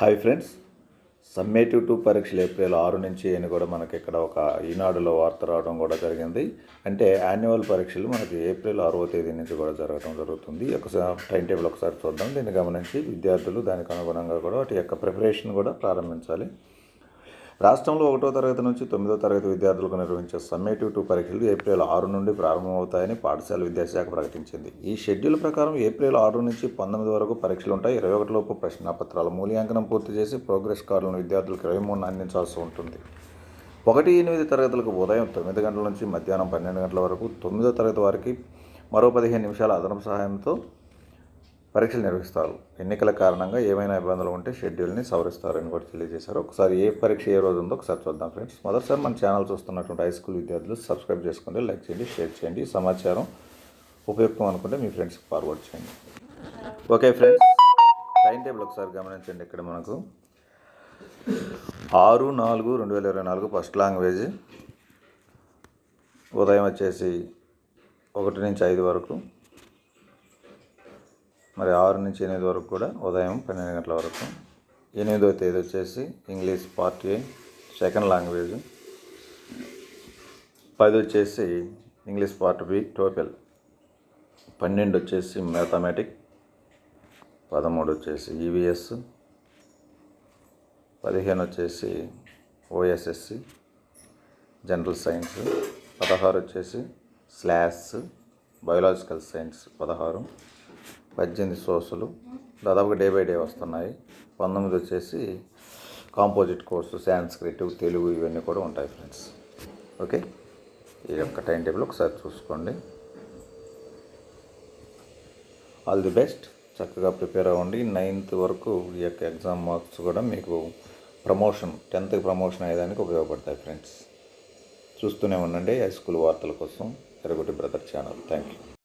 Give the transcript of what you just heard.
Hi friends. Summative two పరీక్షలు April ఆరు నుంచి అని కూడా మనకి ఇక్కడ ఒక ఈనాడులో వార్త రావడం కూడా జరిగింది. అంటే యాన్యువల్ పరీక్షలు మనకి ఏప్రిల్ ఆరవ తేదీ నుంచి కూడా జరగడం జరుగుతుంది. ఒకసారి టైం టేబుల్ ఒకసారి చూద్దాం. దీన్ని గమనించి విద్యార్థులు దానికి అనుగుణంగా కూడా వాటి యొక్క ప్రిపరేషన్ కూడా ప్రారంభించాలి. రాష్ట్రంలో ఒకటో తరగతి నుంచి తొమ్మిదో తరగతి విద్యార్థులకు నిర్వహించే సమ్మేటివ్ టూ పరీక్షలు ఏప్రిల్ ఆరు నుండి ప్రారంభమవుతాయని పాఠశాల విద్యాశాఖ ప్రకటించింది. ఈ షెడ్యూల్ ప్రకారం ఏప్రిల్ ఆరు నుంచి పంతొమ్మిది వరకు పరీక్షలు ఉంటాయి. ఇరవై ఒకటిలోపు ప్రశ్నాపత్రాల మూల్యాంకనం పూర్తి చేసి ప్రోగ్రెస్ కార్డులను విద్యార్థులకు ఇరవై మూడు అందించాల్సి ఉంటుంది. ఒకటి ఎనిమిది తరగతులకు ఉదయం తొమ్మిది గంటల నుంచి మధ్యాహ్నం పన్నెండు గంటల వరకు తొమ్మిదో తరగతి వారికి మరో పదిహేను నిమిషాల అదనపు సహాయంతో పరీక్షలు నిర్వహిస్తారు. ఎన్నికల కారణంగా ఏమైనా ఇబ్బందులు ఉంటే షెడ్యూల్ని సవరిస్తారని కూడా తెలియజేశారు. ఒకసారి ఏ పరీక్ష ఏ రోజు ఉందో ఒకసారి చూద్దాం ఫ్రెండ్స్. మొదటిసారి మన ఛానల్ చూస్తున్నటువంటి హై స్కూల్ విద్యార్థులు సబ్స్క్రైబ్ చేసుకోండి లైక్ చేయండి షేర్ చేయండి. సమాచారం ఉపయుక్తం అనుకుంటే మీ ఫ్రెండ్స్కి ఫార్వర్డ్ చేయండి. ఓకే ఫ్రెండ్స్ టైం టేబుల్ ఒకసారి గమనించండి ఇక్కడ మనకు. ఆరు నాలుగు రెండు వేల ఇరవై నాలుగు ఫస్ట్ లాంగ్వేజ్ ఉదయం వచ్చేసి ఒకటి నుంచి ఐదు వరకు. మరి ఆరు నుంచి ఎనిమిది వరకు కూడా ఉదయం పన్నెండు గంటల వరకు. ఎనిమిదో తేదీ వచ్చేసి English part A second language. పది వచ్చేసి ఇంగ్లీష్ పార్ట్ బి టోపెల్ పన్నెండు వచ్చేసి మ్యాథమెటిక్. పదమూడు వచ్చేసి ఈవీఎస్ పదిహేను వచ్చేసి ఓఎస్ఎస్సి జనరల్ సైన్స్. పదహారు వచ్చేసి స్లాష్ బయోలాజికల్ సైన్స్. పదహారు. పద్దెనిమిది సోర్సులు. దాదాపుగా డే బై డే వస్తున్నాయి. పంతొమ్మిది వచ్చేసి కాంపోజిట్ కోర్సు సాంస్క్రిట్ తెలుగు ఇవన్నీ కూడా ఉంటాయి ఫ్రెండ్స్. ఓకే? ఈ యొక్క టైం టేబుల్ ఒకసారి చూసుకోండి. All the best. చక్కగా ప్రిపేర్ అవ్వండి. నైన్త్ వరకు ఈ యొక్క ఎగ్జామ్ మార్క్స్ కూడా మీకు ప్రమోషన్ టెన్త్కి ప్రమోషన్ అయ్యేదానికి ఉపయోగపడతాయి ఫ్రెండ్స్. చూస్తూనే ఉండండి. హై స్కూల్ వార్తల కోసం. Eragotti brother channel. Thank you